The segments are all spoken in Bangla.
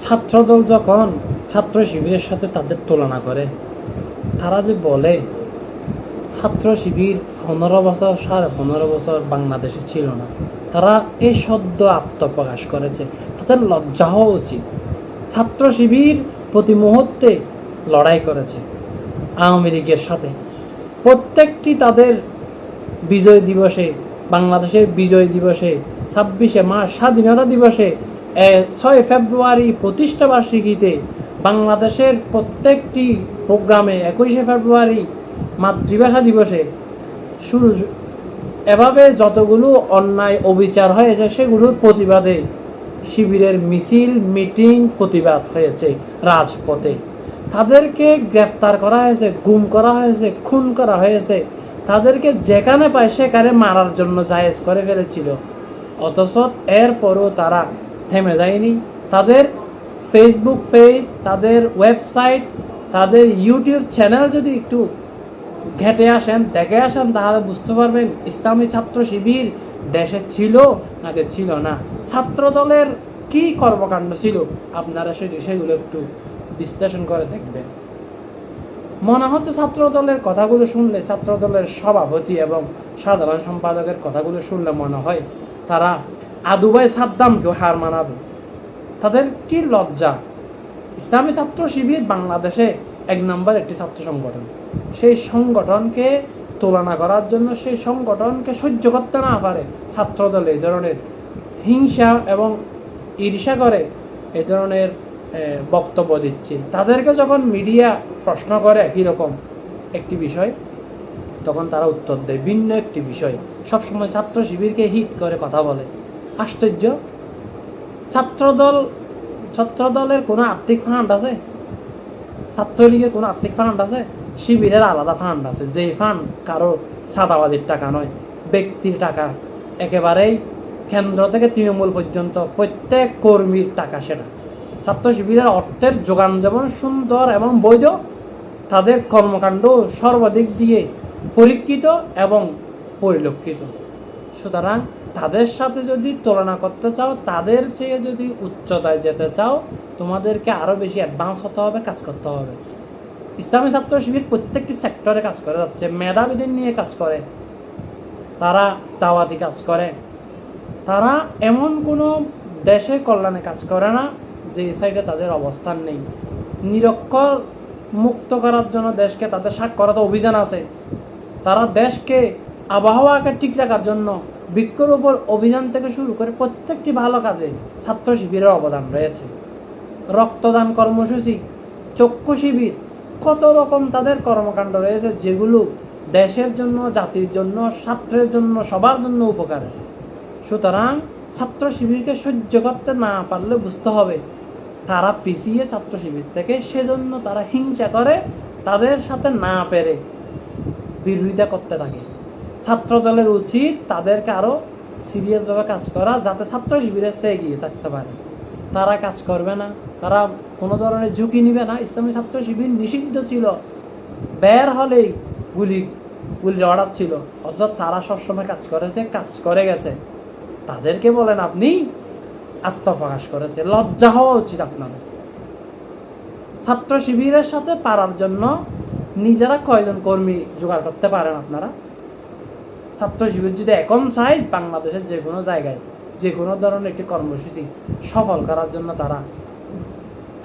ছাত্রদল যখন ছাত্র শিবিরের সাথে তাদের তুলনা করে, তারা যে বলে, ছাত্র শিবির পনেরো বছর, সাড়ে পনেরো বছর বাংলাদেশে ছিল না। তারা এই সদ্য আত্মপ্রকাশ করেছে। তাদের লজ্জা হওয়া উচিত। ছাত্র শিবির প্রতি মুহূর্তে লড়াই করেছে আওয়ামী লীগের সাথে। প্রত্যেকটি তাদের বিজয় দিবসে, বাংলাদেশের বিজয় দিবসে, ছাব্বিশে মার্চ, স্বাধীনতা দিবসে ছয় ফেব্রুয়ারি প্রতিষ্ঠা বার্ষিকীতে বাংলাদেশের প্রত্যেকটি প্রোগ্রামে একুশে ফেব্রুয়ারি মাতৃভাষা দিবসে শুরু এভাবে যতগুলো অন্যায় অবিচার হয়েছে, সেগুলোর প্রতিবাদে শিবিরের মিছিল, মিটিং প্রতিবাদ হয়েছে রাজপথে। তাদেরকে গ্রেফতার করা হয়েছে, গুম করা হয়েছে, খুন করা হয়েছে। তাদেরকে যেখানে পায় সেখানে মারার জন্য জায়েজ করে ফেলেছিল। অথচ এরপরও তারা থেমে যায়নি। তাদের ফেসবুক পেজ তাদের ওয়েবসাইট তাদের ইউটিউব চ্যানেল যদি একটু ঘেটে আসেন, দেখে আসেন, তাহলে বুঝতে পারবেন ইসলামী ছাত্র শিবির দেশে ছিল নাকি ছিল না। ছাত্র দলের কি কর্মকাণ্ড ছিল? আপনারা সেই সেগুলো একটু বিশ্লেষণ করে দেখবেন। মনে হচ্ছে ছাত্র দলের কথাগুলো শুনলে ছাত্র দলের সভাপতি এবং সাধারণ সম্পাদকের কথাগুলো শুনলে মনে হয় তারা আদুবাই সাদ্দামকেও হার মানাবে। তাদের কি লজ্জা? ইসলামী ছাত্র শিবির বাংলাদেশে এক নম্বর একটি ছাত্র সংগঠন। সেই সংগঠনকে তুলনা করার জন্য সেই সংগঠনকে সহ্য করতে না পারে ছাত্রদল এই ধরনের। হিংসা এবং ঈর্ষা করে এই ধরনের বক্তব্য দিচ্ছে। তাদেরকে যখন মিডিয়া প্রশ্ন করে একই রকম একটি বিষয়, তখন তারা উত্তর দেয় ভিন্ন একটি বিষয়। সবসময় ছাত্র শিবিরকে হিট করে কথা বলে। আশ্চর্য। ছাত্রদল, ছাত্রদলের কোনো আর্থিক ফান্ড আছে? ছাত্রলীগের কোনো আর্থিক ফান্ড আছে? শিবিরের আলাদা ফান্ড আছে। যে ফান্ড কারও সাদাবাজির টাকা নয়, ব্যক্তির টাকা। একেবারেই কেন্দ্র থেকে তৃণমূল পর্যন্ত প্রত্যেক কর্মীর টাকা সেটা। ছাত্র শিবিরের অর্থের যোগান যেমন সুন্দর এবং বৈধ, তাদের কর্মকাণ্ড সর্বাধিক দিয়ে পরীক্ষিত এবং পরিলক্ষিত। সুতরাং তাদের সাথে যদি তুলনা করতে চাও, তাদের চেয়ে যদি উচ্চতায় যেতে চাও, তোমাদেরকে আরও বেশি অ্যাডভান্স হতে হবে, কাজ করতে হবে। ইসলামী ছাত্র শিবির প্রত্যেকটি সেক্টরে কাজ করে যাচ্ছে মেধাবীদের নিয়ে কাজ করে, তারা দাওয়াতি কাজ করে। তারা এমন কোনো দেশের কল্যাণে কাজ করে না, যে সাইডে তাদের অবস্থান নেই। নিরক্ষর মুক্ত করার জন্য দেশকে তাদের সাক্ষরতা অভিযান আছে। তারা দেশকে আবহাওয়াকে ঠিক রাখার জন্য বৃক্ষরোপণ অভিযান থেকে শুরু করে প্রত্যেকটি ভালো কাজে ছাত্র শিবিরের অবদান রয়েছে। রক্তদান কর্মসূচি, চক্ষু শিবির, কত রকম তাদের কর্মকাণ্ড রয়েছে যেগুলো দেশের জন্য, জাতির জন্য, ছাত্রের জন্য, সবার জন্য উপকার। সুতরাং ছাত্র শিবিরকে সহ্য করতে না পারলে বুঝতে হবে, তারা পিছিয়ে ছাত্র শিবির থেকে সেজন্য তারা হিংসা করে তাদের সাথে না পেরে বিরোধিতা করতে থাকে। ছাত্র দলের উচিত তাদেরকে আরও সিরিয়াসভাবে কাজ করা, যাতে ছাত্র শিবিরের চেয়ে এগিয়ে থাকতে পারে। তারা কাজ করবে না। তারা কোনো ধরনের ঝুঁকি নিবে না। ইসলামী ছাত্র শিবির নিষিদ্ধ ছিল। বের হলেই গুলি গুলি অর্ডার ছিল। অথচ তারা সবসময় কাজ করেছে, কাজ করে গেছে। তাদেরকে বলেন, আপনি আত্মপ্রকাশ করেছে। লজ্জা হওয়া উচিত আপনাদের। ছাত্র শিবিরের সাথে পারার জন্য নিজেরা কয়জন কর্মী জোগাড় করতে পারেন আপনারা? ছাত্র শিবির যদি এখন চাই, বাংলাদেশের যে কোনো জায়গায় যে কোনো ধরনের একটি কর্মসূচি সফল করার জন্য তারা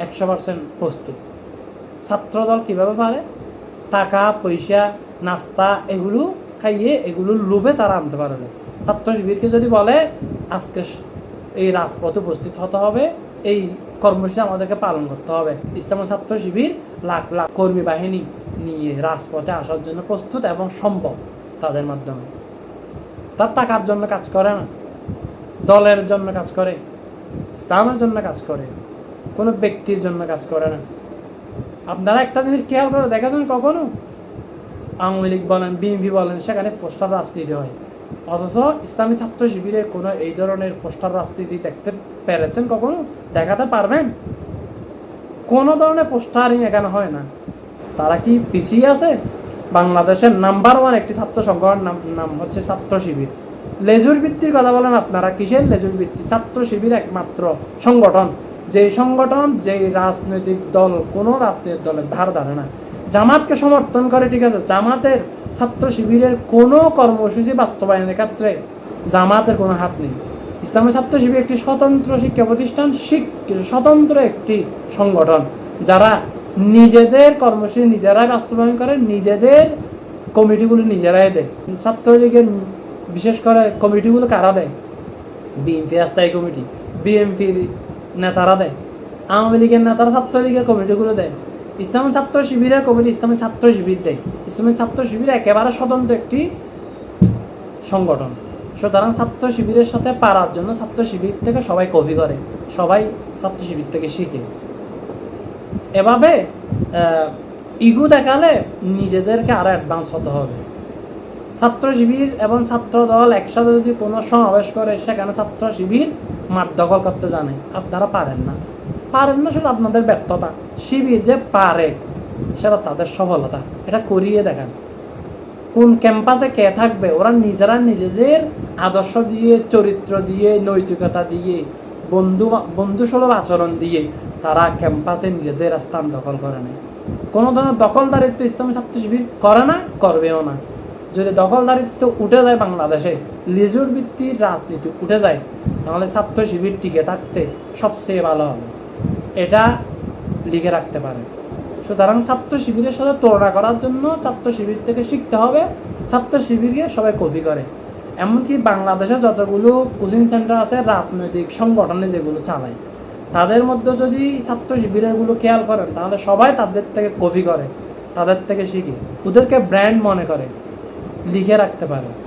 একশো পার্সেন্ট প্রস্তুত। ছাত্রদল কীভাবে পারে? টাকা, পয়সা, নাস্তা এগুলো খাইয়ে এগুলো লোভে তারা আনতে পারবে। ছাত্র শিবিরকে যদি বলে, আজকে এই রাজপথে উপস্থিত হতে হবে, এই কর্মসূচি আমাদেরকে পালন করতে হবে। ইসলাম ছাত্র শিবির লাখ লাখ কর্মী বাহিনী নিয়ে রাজপথে আসার জন্য প্রস্তুত এবং সম্ভব তাদের মাধ্যমে। তার টাকার জন্য কাজ করে না। দলের জন্য কাজ করে, ইসলামের জন্য কাজ করে, কোনো ব্যক্তির জন্য কাজ করে না। আপনারা একটা জিনিস খেয়াল করে দেখেছেন কখনো? আওয়ামী লীগ বলেন, বিএনপি বলেন, সেখানে পোস্টার রাজনীতি হয়। অথচ ইসলামী ছাত্র শিবিরে কোনো এই ধরনের পোস্টার রাজনীতি দেখতে পেরেছেন কখনো? দেখাতে পারবেন? কোনো ধরনের পোস্টারিং এখানে হয় না। তারা কি পিছিয়ে আছে? বাংলাদেশের নাম্বার ওয়ান একটি ছাত্র সংগঠন, নাম নাম হচ্ছে ছাত্র শিবির। লেজুর ভিত্তির কথা বলেন আপনারা, কিসের লেজুর ভিত্তি? ছাত্র শিবির একমাত্র সংগঠন। যে সংগঠন, যেই রাজনৈতিক দল, কোনো রাজনৈতিক দলের ধার ধারে না। জামাতকে সমর্থন করে, ঠিক আছে, জামাতের ছাত্র শিবিরের কোনো কর্মসূচি বাস্তবায়নের ক্ষেত্রে জামাতের কোনো হাত নেই। ইসলামী ছাত্র শিবির একটি স্বতন্ত্র শিক্ষা প্রতিষ্ঠান স্বতন্ত্র একটি সংগঠন, যারা নিজেদের কর্মসূচি নিজেরাই বাস্তবায়ন করে, নিজেদের কমিটিগুলো নিজেরাই দেয়। ছাত্রলীগের বিশেষ করে কমিটিগুলো কারা দেয়? বিএনপি স্থায়ী কমিটি। বিএনপির নেতারা দেয়। আওয়ামী লীগের নেতারা ছাত্রলীগের কমিটিগুলো দেয়। ইসলামী ছাত্র শিবিরের কমিটি ইসলামী ছাত্র শিবির দেয়। ইসলামী ছাত্র শিবির একেবারে স্বতন্ত্র একটি সংগঠন। সুতরাং ছাত্র শিবিরের সাথে পারার জন্য ছাত্র শিবির থেকে সবাই কপি করে। সবাই ছাত্র শিবির থেকে শিখে। এভাবে ইগু দেখালে নিজেদেরকে আরও অ্যাডভান্স হতে হবে। ছাত্র শিবির এবং ছাত্র দল একসাথে যদি কোনো সমাবেশ করে, সেখানে ছাত্র শিবির মাঠ দখল করতে জানে। আপনারা পারেন না। পারেন না শুধু আপনাদের ব্যর্থতা। শিবির যে পারে, সেটা তাদের সফলতা। এটা করিয়ে দেখান। কোন ক্যাম্পাসে কে থাকবে, ওরা নিজেরা নিজেদের আদর্শ দিয়ে, চরিত্র দিয়ে, নৈতিকতা দিয়ে, বন্ধু বন্ধুসুলভ আচরণ দিয়ে তারা ক্যাম্পাসে নিজেদের স্থান দখল করে নেয়। কোনো ধরনের দখলদারিত্ব ইসলামী ছাত্র শিবির করে না, করবেও না। যদি দখলদারিত্ব উঠে যায় বাংলাদেশে, লিজুর ভিত্তির রাজনীতি উঠে যায়, তাহলে ছাত্র শিবির টিকে থাকতে সবচেয়ে ভালো হবে। এটা লিখে রাখতে পারে। সুতরাং ছাত্র শিবিরের সাথে তুলনা করার জন্য ছাত্র শিবির থেকে শিখতে হবে ছাত্র শিবিরকে সবাই কপি করে। এমনকি বাংলাদেশে যতগুলো কোচিং সেন্টার আছে, রাজনৈতিক সংগঠনে যেগুলো চালায় তাদের মধ্যে যদি ছাত্র শিবিরেরগুলো খেয়াল করেন, তাহলে সবাই তাদের থেকে কপি করে, তাদের থেকে শিখে, ওদেরকে ব্র্যান্ড মনে করে, লিখে রাখতে পারে।